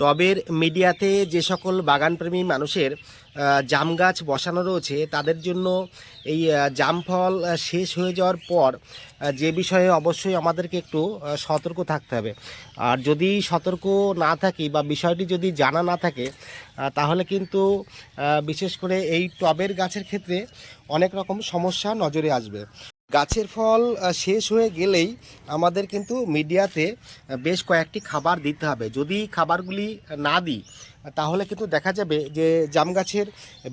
টবের মিডিয়াতে যে সকল বাগানপ্রেমী মানুষের জাম গাছ বসানো রয়েছে, তাদের জন্য এই জাম ফল শেষ হয়ে যাওয়ার পর যে বিষয়ে অবশ্যই আমাদেরকে একটু সতর্ক থাকতে হবে। আর যদি সতর্ক না থাকি বা বিষয়টি যদি জানা না থাকে তাহলে কিন্তু বিশেষ করে এই টবের গাছের ক্ষেত্রে অনেক রকম সমস্যা নজরে আসবে। গাছের ফল শেষ হয়ে গেলেই আমাদের কিন্তু মিডিয়াতে বেশ কয়েকটি খাবার দিতে হবে। যদি খাবারগুলি না দিই, তাহলে কিন্তু দেখা যাবে যে জাম গাছের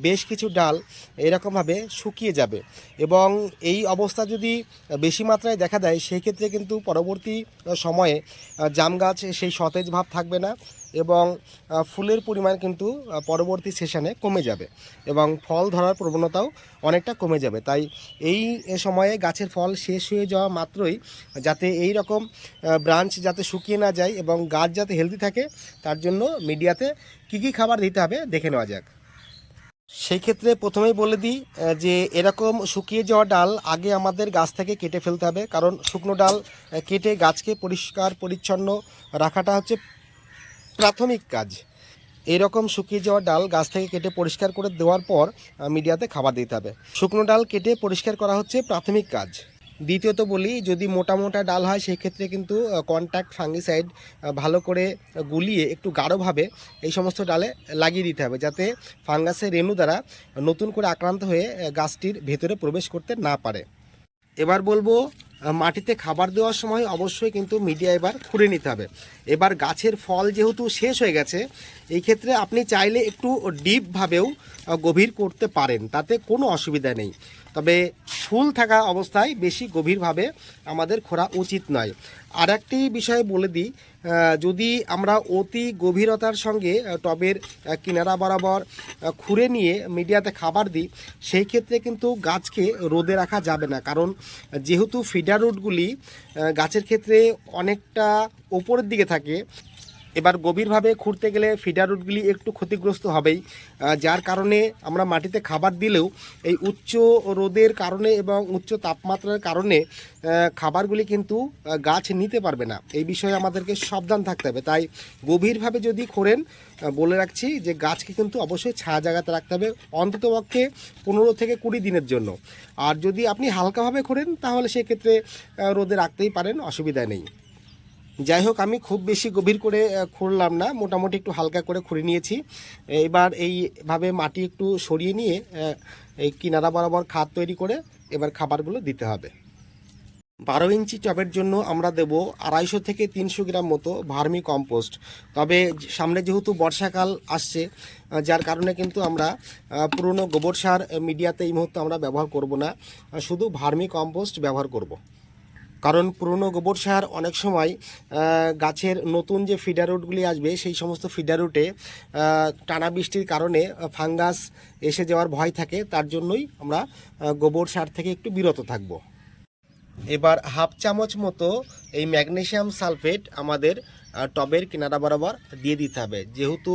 বেশ কিছু ডাল এরকমভাবে শুকিয়ে যাবে। এবং এই অবস্থা যদি বেশি মাত্রায় দেখা দেয় সেই ক্ষেত্রে কিন্তু পরবর্তী সময়ে জাম গাছ সেই সতেজ ভাব থাকবে না। এবং ফুলের পরিমাণ কিন্তু পরবর্তী সেশনে কমে যাবে এবং ফল ধরার প্রবণতাও অনেকটা কমে যাবে। তাই এই সময়ে গাছের ফল শেষ হয়ে যাওয়া মাত্রই যাতে এই রকম ব্রাঞ্চ যাতে শুকিয়ে না যায় এবং গাছ যাতে হেলদি থাকে, তার জন্য মিডিয়াতে কী কী খাবার দিতে হবে দেখে নেওয়া যাক। সেই ক্ষেত্রে প্রথমেই বলে দিই যে এরকম শুকিয়ে যাওয়া ডাল আগে আমাদের গাছ থেকে কেটে ফেলতে হবে। কারণ শুকনো ডাল কেটে গাছকে পরিষ্কার, পরিচ্ছন্ন রাখাটা হচ্ছে প্রাথমিক কাজ। এরকম শুকিয়ে যাওয়া ডাল গাছ থেকে কেটে পরিষ্কার করে দেওয়ার পর মিডিয়াতে খাবার দিতে হবে। শুকনো ডাল কেটে পরিষ্কার করা হচ্ছে প্রাথমিক কাজ। দ্বিতীয়ত বলি, যদি মোটা মোটা ডাল হয় সেই ক্ষেত্রে কিন্তু কন্ট্যাক্ট ফাঙ্গিসাইড ভালো করে গুলিয়ে একটু গাঢ়ভাবে এই সমস্ত ডালে লাগিয়ে দিতে হবে, যাতে ফাঙ্গাসের রেণু দ্বারা নতুন করে আক্রান্ত হয়ে গাছটির ভেতরে প্রবেশ করতে না পারে। এবার বলব মাটিতে খাবার দেওয়ার সময় অবশ্যই কিন্তু মিডিয়া এবার খুঁড়ে নিতে হবে। এবার গাছের ফল যেহেতু শেষ হয়ে গেছে, এই ক্ষেত্রে আপনি চাইলে একটু ডিপভাবেও গভীর করতে পারেন। তাতে কোনো অসুবিধা নেই। তবে ফুল থাকা অবস্থায় বেশি গভীরভাবে আমাদের খোঁড়া উচিত নয়। আর একটি বিষয় বলে দিই যদি আমরা অতি গভীরতার সঙ্গে টবের কিনারা বরাবর খুঁড়ে নিয়ে মিডিয়াতে খাবার দিই, সেই ক্ষেত্রে কিন্তু গাছকে রোদে রাখা যাবে না। কারণ যেহেতু ফিডার রুটগুলি গাছের ক্ষেত্রে অনেকটা ওপরের দিকে থাকে এবার গভীরভাবে খুঁড়তে গেলে ফিডার রুটগুলি একটু ক্ষতিগ্রস্ত হবেই। যার কারণে আমরা মাটিতে খাবার দিলেও এই উচ্চ রোদের কারণে এবং উচ্চ তাপমাত্রার কারণে খাবারগুলি কিন্তু গাছ নিতে পারবে না। এই বিষয়ে আমাদেরকে সাবধান থাকতে হবে। তাই গভীরভাবে যদি আহ, বলে রাখছি যে গাছকে কিন্তু অবশ্যই ছায়া জায়গাতে রাখতে হবে অন্ততপক্ষে পনেরো থেকে কুড়ি দিনের জন্য। আর যদি আপনি হালকাভাবে খোঁড়েন তাহলে সেক্ষেত্রে রোদে রাখতেই পারেন অসুবিধা নেই। যাই হোক আমি খুব বেশি গভীর করে খুঁড়লাম না। মোটামুটি একটু হালকা করে খুঁড়ে নিয়েছি। এবার এইভাবে মাটি একটু সরিয়ে নিয়ে এই কিনারা বরাবর খাদ তৈরি করে এবার খাবারগুলো দিতে হবে। বারো ইঞ্চি টবের জন্য আমরা দেব আড়াইশো থেকে তিনশো গ্রাম মতো ভার্মি কম্পোস্ট। তবে সামনে যেহেতু বর্ষাকাল আসছে যার কারণে কিন্তু আমরা পুরনো গোবর সার মিডিয়াতে এই মুহূর্তে আমরা ব্যবহার করব না। শুধু ভার্মি কম্পোস্ট ব্যবহার করব। কারণ পুরনো গোবর সার অনেক সময় গাছের নতুন যে ফিডার রুটগুলি আসবে, সেই সমস্ত ফিডার রুটে টানা বৃষ্টির কারণে ফাঙ্গাস এসে যাওয়ার ভয় থাকে, তার জন্যই আমরা গোবর সার থেকে একটু বিরত থাকব। এবার হাফ চামচ মতো এই ম্যাগনেশিয়াম সালফেট আমাদের টবের কিনারা বরাবর দিয়ে দিতে হবে। যেহেতু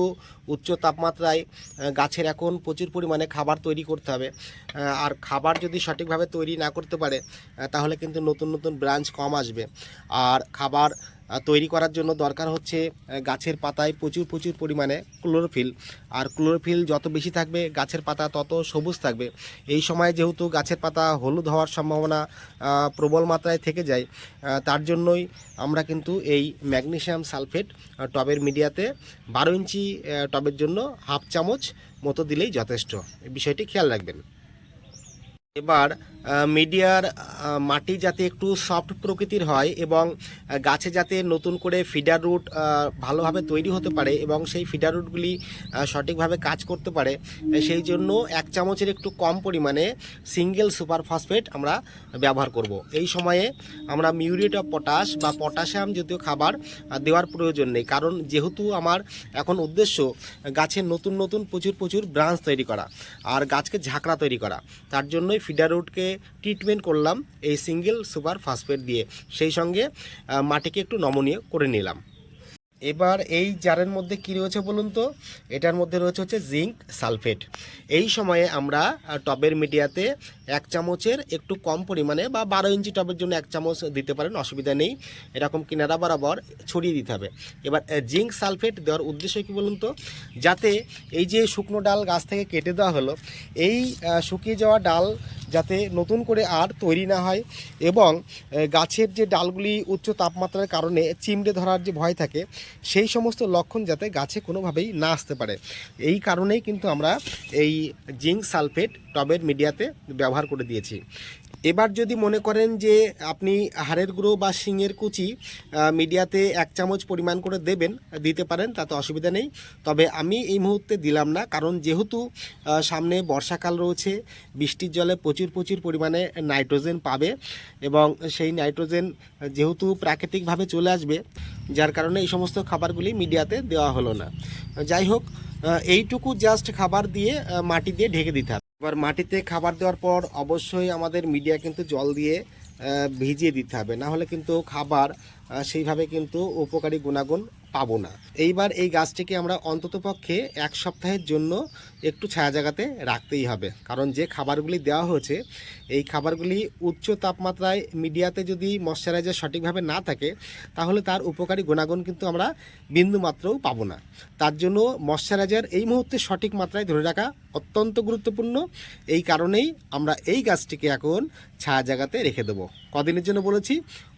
উচ্চ তাপমাত্রায় গাছের এখন প্রচুর পরিমাণে খাবার তৈরি করতে হবে। আর খাবার যদি সঠিকভাবে তৈরি না করতে পারে তাহলে কিন্তু নতুন নতুন ব্রাঞ্চ কম আসবে। আর খাবার তৈরি করার জন্য দরকার হচ্ছে গাছের পাতায় প্রচুর প্রচুর পরিমাণে ক্লোরোফিল আর ক্লোরোফিল যত বেশি থাকবে গাছের পাতা, তত সবুজ থাকবে। এই সময় যেহেতু গাছের পাতা হলুদ হওয়ার সম্ভাবনা প্রবল মাত্রায় থেকে যায় তার জন্যই আমরা কিন্তু এই ম্যাগনেশিয়াম সালফেট টবের মিডিয়াতে বারো ইঞ্চি টবের জন্য হাফ চামচ মতো দিলেই যথেষ্ট। বিষয়টি খেয়াল রাখবেন। এবার মিডিয়ার মাটি যাতে একটু সফট প্রকৃতির হয় এবং গাছে যাতে নতুন করে ফিডার রুট ভালোভাবে তৈরি হতে পারে এবং সেই ফিডার রুটগুলি সঠিকভাবে কাজ করতে পারে সেই জন্য এক চামচের একটু কম পরিমাণে সিঙ্গেল সুপার ফসফেট আমরা ব্যবহার করব। এই সময়ে আমরা মিউরেট অফ পটাশ বা পটাশিয়াম জাতীয় খাবার দেওয়ার প্রয়োজন নেই কারণ যেহেতু আমার এখন উদ্দেশ্য গাছের নতুন নতুন প্রচুর প্রচুর ব্রাঞ্চ তৈরি করা, আর গাছকে ঝাঁকড়া তৈরি করা, তার জন্যই ফিডার রুটকে ট্রিটমেন্ট করলাম এই সিঙ্গেল সুপার ফসফেট দিয়ে। সেই সঙ্গে মাটিকে একটু নমনীয় করে নিলাম। এবার এই জারের মধ্যে কি রয়েছে বলুন তো? এটার মধ্যে রয়েছে হচ্ছে জিঙ্ক সালফেট। এই সময়ে আমরা টবের মিডিয়াতে এক চামচের একটু কম পরিমাণে বা বারো ইঞ্চি টবের জন্য এক চামচ দিতে পারেন, অসুবিধা নেই। এরকম কিনারা বরাবর ছড়িয়ে দিতে হবে। এবার জিঙ্ক সালফেট দেওয়ার উদ্দেশ্য কী বলুন তো? যাতে এই যে শুকনো ডাল গাছ থেকে কেটে দেওয়া হলো, এই শুকিয়ে যাওয়া ডাল যাতে নতুন করে আর তৈরি না হয় এবং গাছের যে ডালগুলি উচ্চ তাপমাত্রার কারণে চিমড়ে ধরার যে ভয় থাকে, সেই সমস্ত লক্ষণ যাতে গাছে কোনোভাবেই না আসতে পারে। এই কারণেই কিন্তু আমরা এই জিঙ্ক সালফেট টবের মিডিয়াতে ব্যবহার করে দিয়েছি। এবার যদি মনে করেন যে আপনি হাড়ের গুঁড়ো বা শিঙের কুচি মিডিয়াতে এক চামচ পরিমাণ করে দেবেন, দিতে পারেন, তাতে অসুবিধা নেই। তবে আমি এই মুহূর্তে দিলাম না, কারণ যেহেতু সামনে বর্ষাকাল রয়েছে, বৃষ্টির জলে প্রচুর প্রচুর পরিমাণে নাইট্রোজেন পাবে এবং সেই নাইট্রোজেন, যেহেতু প্রাকৃতিকভাবে চলে আসবে, যার কারণে এই সমস্ত খাবারগুলি মিডিয়াতে দেওয়া হলো না। যাই হোক এইটুকু জাস্ট খাবার দিয়ে মাটি দিয়ে ঢেকে দিতে এবার মাটিতে খাবার দেওয়ার পর অবশ্যই আমাদের মিডিয়া কিন্তু জল দিয়ে ভিজিয়ে দিতে হবে। না হলে কিন্তু খাবার সেইভাবে কিন্তু উপকারী গুণাগুণ পাবো না। এইবার এই গাছটিকে আমরা অন্ততপক্ষে এক সপ্তাহের জন্য একটু ছায়া জায়গাতে রাখতেই হবে। কারণ যে খাবারগুলি দেওয়া হয়েছে, এই খাবারগুলি উচ্চ তাপমাত্রায় মিডিয়াতে যদি ময়শ্চারাইজার সঠিকভাবে না থাকে, তাহলে তার উপকারী গুণাগুণ কিন্তু আমরা বিন্দু মাত্রও পাবো না। তার জন্য ময়শ্চারাইজার এই মুহূর্তে সঠিক মাত্রায় ধরে রাখা অত্যন্ত গুরুত্বপূর্ণ। এই কারণেই আমরা এই গাছটিকে এখন ছায়া জায়গাতে রেখে দেবো। কদিনের জন্য বলেছি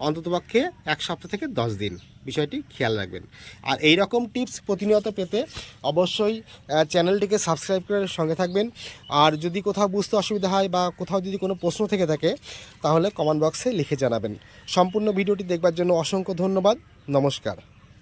অন্ততপক্ষে এক সপ্তাহ থেকে দশ দিন। বিষয়টি খেয়াল রাখবেন। আর এই রকম টিপস প্রতিনিয়ত পেতে অবশ্যই চ্যানেলটিকে সাবস্ক্রাইব করে সঙ্গে থাকবেন। আর যদি কোথাও বুঝতে অসুবিধা হয় বা কোথাও যদি কোনো প্রশ্ন থেকে থাকে, তাহলে কমেন্ট বক্সে লিখে জানাবেন। সম্পূর্ণ ভিডিওটি দেখবার জন্য অসংখ্য ধন্যবাদ। নমস্কার।